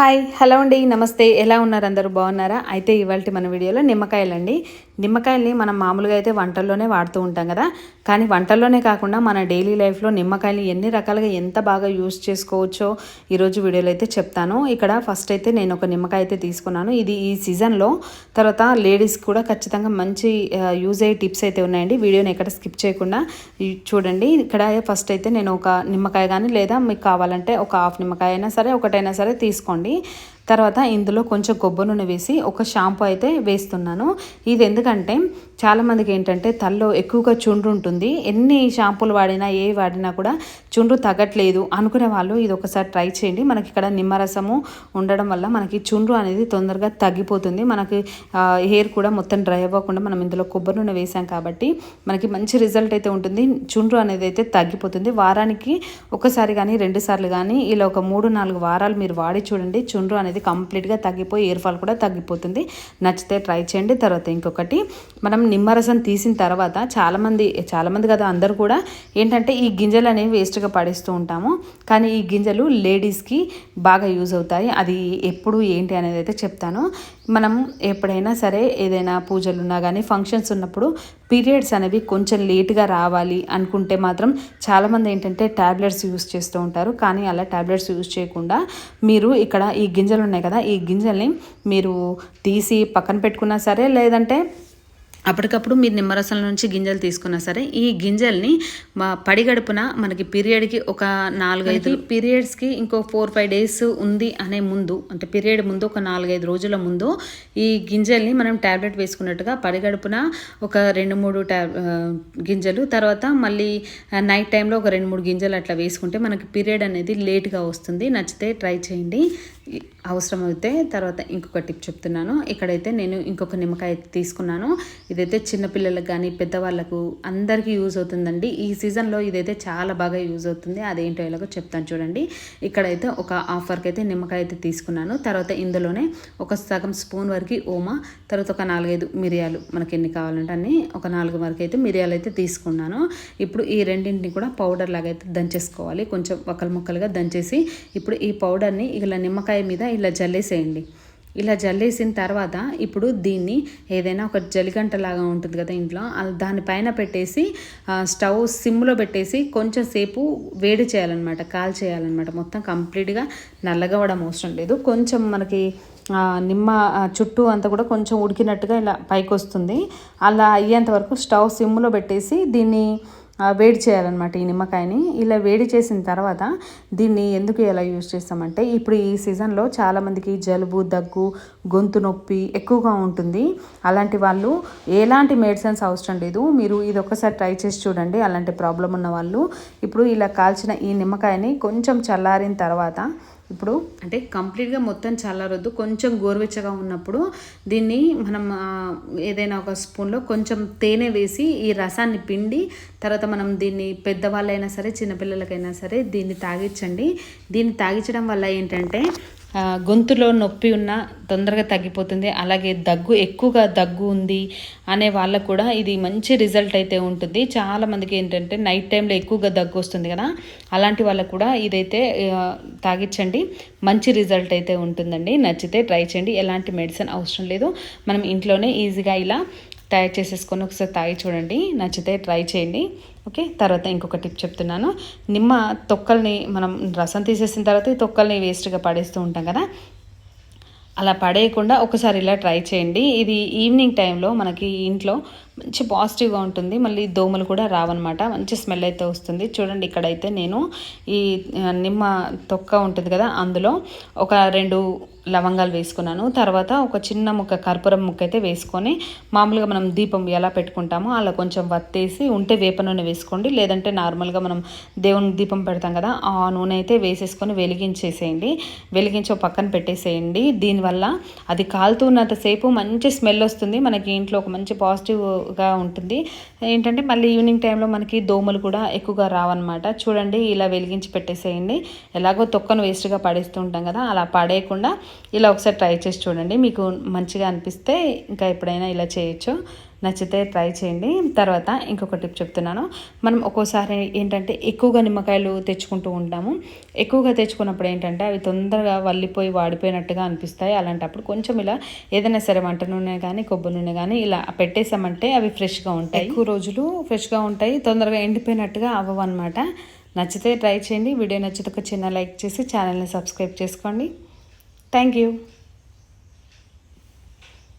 Hi hello అండి నమస్తే. ఎలా ఉన్నారు అందరూ? బాగున్నారా? అయితే ఇవాళ మన వీడియోలో నిమ్మకాయలండి. నిమ్మకాయల్ని మనం మామూలుగా అయితే వంటల్లోనే వాడుతూ ఉంటాం కదా. కానీ వంటల్లోనే కాకుండా మన డైలీ లైఫ్లో నిమ్మకాయలు ఎన్ని రకాలుగా ఎంత బాగా యూస్ చేసుకోవచ్చో ఈరోజు వీడియోలో అయితే చెప్తాను. ఇక్కడ ఫస్ట్ అయితే నేను ఒక నిమ్మకాయ అయితే తీసుకున్నాను. ఇది ఈ సీజన్లో. తర్వాత లేడీస్ కూడా ఖచ్చితంగా మంచి యూజ్ అయ్యే టిప్స్ అయితే ఉన్నాయండి. వీడియోని ఎక్కడ స్కిప్ చేయకుండా చూడండి. ఇక్కడ ఫస్ట్ అయితే నేను ఒక నిమ్మకాయ కానీ లేదా మీకు కావాలంటే ఒక హాఫ్ నిమ్మకాయ అయినా సరే ఒకటైనా సరే తీసుకోండి. తర్వాత ఇందులో కొంచెం కొబ్బరి నూనె వేసి ఒక షాంపూ అయితే వేస్తున్నాను. ఇది ఎందుకంటే చాలామందికి ఏంటంటే తల్లో ఎక్కువగా చుండ్రు ఉంటుంది. ఎన్ని షాంపూలు వాడినా ఏ వాడినా కూడా చుండ్రు తగ్గట్లేదు అనుకునే వాళ్ళు ఇది ఒకసారి ట్రై చేయండి. మనకి ఇక్కడ నిమ్మరసము ఉండడం వల్ల మనకి చుండ్రు అనేది తొందరగా తగ్గిపోతుంది. మనకి హెయిర్ కూడా మొత్తం డ్రై అవ్వకుండా మనం ఇందులో కొబ్బరి నూనె వేసాం కాబట్టి మనకి మంచి రిజల్ట్ అయితే ఉంటుంది. చుండ్రు అనేది అయితే తగ్గిపోతుంది. వారానికి ఒకసారి కానీ రెండు సార్లు కానీ ఇలా ఒక మూడు నాలుగు వారాలు మీరు వాడి చూడండి. చుండ్రు అనేది కంప్లీట్గా తగ్గిపోయి ఇయర్ ఫాల్ కూడా తగ్గిపోతుంది. నచ్చితే ట్రై చేయండి. తర్వాత ఇంకొకటి మనం నిమ్మరసం తీసిన తర్వాత చాలామంది చాలామంది కదా అందరూ కూడా ఏంటంటే ఈ గింజలు అనేవి వేస్ట్గా పడేస్తూ ఉంటాము. కానీ ఈ గింజలు లేడీస్కి బాగా యూజ్ అవుతాయి. అది ఎప్పుడు ఏంటి అనేది అయితే చెప్తాను. మనం ఎప్పుడైనా సరే ఏదైనా పూజలు ఉన్నా కానీ ఫంక్షన్స్ ఉన్నప్పుడు పీరియడ్స్ అనేవి కొంచెం లేట్గా రావాలి అనుకుంటే మాత్రం చాలామంది ఏంటంటే ట్యాబ్లెట్స్ యూస్ చేస్తూ ఉంటారు. కానీ అలా ట్యాబ్లెట్స్ యూస్ చేయకుండా మీరు ఇక్కడ ఈ గింజలు ఉన్నాయి కదా ఈ గింజల్ని మీరు తీసి పక్కన పెట్టుకున్నా సరే లేదంటే అప్పటికప్పుడు మీరు నిమ్మరసం నుంచి గింజలు తీసుకున్నా సరే ఈ గింజల్ని పడిగడుపున మనకి పీరియడ్కి ఒక నాలుగైదు పీరియడ్స్కి ఇంకో ఫోర్ ఫైవ్ డేస్ ఉంది అనే ముందు అంటే పీరియడ్ ముందు ఒక నాలుగైదు రోజుల ముందు ఈ గింజల్ని మనం ట్యాబ్లెట్ వేసుకున్నట్టుగా పడిగడుపున ఒక రెండు మూడు ట్యాబ్ గింజలు తర్వాత మళ్ళీ నైట్ టైంలో ఒక రెండు మూడు గింజలు అట్లా వేసుకుంటే మనకి పీరియడ్ అనేది లేట్గా వస్తుంది. నచ్చితే ట్రై చేయండి. అవసరమైతే తర్వాత ఇంకొక టిప్ చెప్తున్నాను. ఇక్కడైతే నేను ఇంకొక నిమ్మకాయ తీసుకున్నాను. ఇదైతే చిన్నపిల్లలకు కానీ పెద్దవాళ్ళకు అందరికీ యూజ్ అవుతుందండి. ఈ సీజన్లో ఇదైతే చాలా బాగా యూజ్ అవుతుంది. అదేంటో ఇలాగో చెప్తాను చూడండి. ఇక్కడైతే ఒక ఆఫర్కి అయితే నిమ్మకాయ అయితే తీసుకున్నాను. తర్వాత ఇందులోనే ఒక సగం స్పూన్ వరకు ఓమా తర్వాత ఒక నాలుగైదు మిరియాలు మనకి ఎన్ని కావాలంటే అన్ని ఒక నాలుగు వరకు అయితే మిరియాలు అయితే తీసుకున్నాను. ఇప్పుడు ఈ రెండింటిని కూడా పౌడర్ లాగా అయితే దంచేసుకోవాలి. కొంచెం ఒకలు ముక్కలుగా దంచేసి ఇప్పుడు ఈ పౌడర్ని ఇలా నిమ్మకాయ మీద ఇలా జల్లేసేయండి. ఇలా జల్లేసిన తర్వాత ఇప్పుడు దీన్ని ఏదైనా ఒక జలిగంట లాగా ఉంటుంది కదా ఇంట్లో దానిపైన పెట్టేసి స్టవ్ సిమ్లో పెట్టేసి కొంచెం సేపు వేడి చేయాలన్నమాట కాల్ చేయాలన్నమాట మొత్తం కంప్లీట్గా నల్లగవడం అవసరం లేదు. కొంచెం మనకి నిమ్మ చుట్టూ అంతా కూడా కొంచెం ఉడికినట్టుగా ఇలా పైకి వస్తుంది అలా అయ్యేంత వరకు స్టవ్ సిమ్లో పెట్టేసి దీన్ని వేడి చేయాలన్నమాట ఈ నిమ్మకాయని. ఇలా వేడి చేసిన తర్వాత దీన్ని ఎందుకు ఎలా యూజ్ చేస్తామంటే ఇప్పుడు ఈ సీజన్లో చాలామందికి జలుబు దగ్గు గొంతు నొప్పి ఎక్కువగా ఉంటుంది. అలాంటి వాళ్ళు ఎలాంటి మెడిసిన్స్ అవసరం లేదు. మీరు ఇది ఒక్కసారి ట్రై చేసి చూడండి అలాంటి ప్రాబ్లం ఉన్న వాళ్ళు ఇప్పుడు ఇలా కాల్చిన ఈ నిమ్మకాయని కొంచెం చల్లారిన తర్వాత ఇప్పుడు అంటే కంప్లీట్గా మొత్తం చల్లారొద్దు. కొంచెం గోరువెచ్చగా ఉన్నప్పుడు దీన్ని మనం ఏదైనా ఒక స్పూన్లో కొంచెం తేనె వేసి ఈ రసాన్ని పిండి తర్వాత మనం దీన్ని పెద్దవాళ్ళైనా సరే చిన్నపిల్లలకైనా సరే దీన్ని తాగించండి దీన్ని తాగించడం వల్ల ఏంటంటే గొంతులో నొప్పి ఉన్న తొందరగా తగ్గిపోతుంది. అలాగే దగ్గు ఎక్కువగా దగ్గు ఉంది అనే వాళ్ళకు కూడా ఇది మంచి రిజల్ట్ అయితే ఉంటుంది. చాలామందికి ఏంటంటే నైట్ టైంలో ఎక్కువగా దగ్గు వస్తుంది కదా అలాంటి వాళ్ళకు కూడా ఇదైతే తాగించండి. మంచి రిజల్ట్ అయితే ఉంటుందండి. నచ్చితే ట్రై చేయండి. ఎలాంటి మెడిసిన్ అవసరం లేదు. మనం ఇంట్లోనే ఈజీగా ఇలా తయారు చేసేసుకొని ఒకసారి తాగి చూడండి. నచ్చితే ట్రై చేయండి. ఓకే? తర్వాత ఇంకొక టిప్ చెప్తున్నాను. నిమ్మ తొక్కల్ని మనం రసం తీసేసిన తర్వాత ఈ తొక్కల్ని వేస్ట్గా పడేస్తూ ఉంటాం కదా? అలా పడేయకుండా ఒకసారి ఇలా ట్రై చేయండి. ఇది ఈవినింగ్ టైంలో మనకి ఇంట్లో మంచి పాజిటివ్గా ఉంటుంది. మళ్ళీ దోమలు కూడా రావన్నమాట. మంచి స్మెల్ అయితే వస్తుంది. చూడండి ఇక్కడైతే నేను ఈ నిమ్మ తొక్క ఉంటుంది కదా అందులో ఒక రెండు లవంగాలు వేసుకున్నాను. తర్వాత ఒక చిన్న ముక్క కర్పూరం ముక్క అయితే వేసుకొని మామూలుగా మనం దీపం ఎలా పెట్టుకుంటామో అలా కొంచెం వత్తేసి ఉంటే వేప నూనె వేసుకోండి. లేదంటే నార్మల్గా మనం దేవుని దీపం పెడతాం కదా ఆ నూనె అయితే వేసేసుకొని వెలిగించేసేయండి. వెలిగించి పక్కన పెట్టేసేయండి. దీనివల్ల అది కాలుతున్నంతసేపు మంచి స్మెల్ వస్తుంది. మనకి ఇంట్లో ఒక మంచి పాజిటివ్ ఎక్కువగా ఉంటుంది. ఏంటంటే మళ్ళీ ఈవినింగ్ టైంలో మనకి దోమలు కూడా ఎక్కువగా రావన్నమాట. చూడండి ఇలా వెలిగించి పెట్టేసేయండి. ఎలాగో తొక్కను వేస్ట్గా పడేస్తూ ఉంటాం కదా అలా పడేయకుండా ఇలా ఒకసారి ట్రై చేసి చూడండి. మీకు మంచిగా అనిపిస్తే ఇంకా ఎప్పుడైనా ఇలా చేయొచ్చు. నచ్చితే ట్రై చేయండి. తర్వాత ఇంకొక టిప్ చెప్తున్నాను. మనం ఒక్కోసారి ఏంటంటే ఎక్కువగా నిమ్మకాయలు తెచ్చుకుంటూ ఉంటాము. ఎక్కువగా తెచ్చుకున్నప్పుడు ఏంటంటే అవి తొందరగా వల్లిపోయి వాడిపోయినట్టుగా అనిపిస్తాయి. అలాంటప్పుడు కొంచెం ఇలా ఏదైనా సరే వంట నూనె కానీ కొబ్బరి నూనె కానీ ఇలా పెట్టేసామంటే అవి ఫ్రెష్గా ఉంటాయి. ఎక్కువ రోజులు ఫ్రెష్గా ఉంటాయి. తొందరగా ఎండిపోయినట్టుగా అవ్వవు అనమాట నచ్చితే ట్రై చేయండి. వీడియో నచ్చితే ఒక చిన్న లైక్ చేసి ఛానల్ని సబ్స్క్రైబ్ చేసుకోండి. Thank you.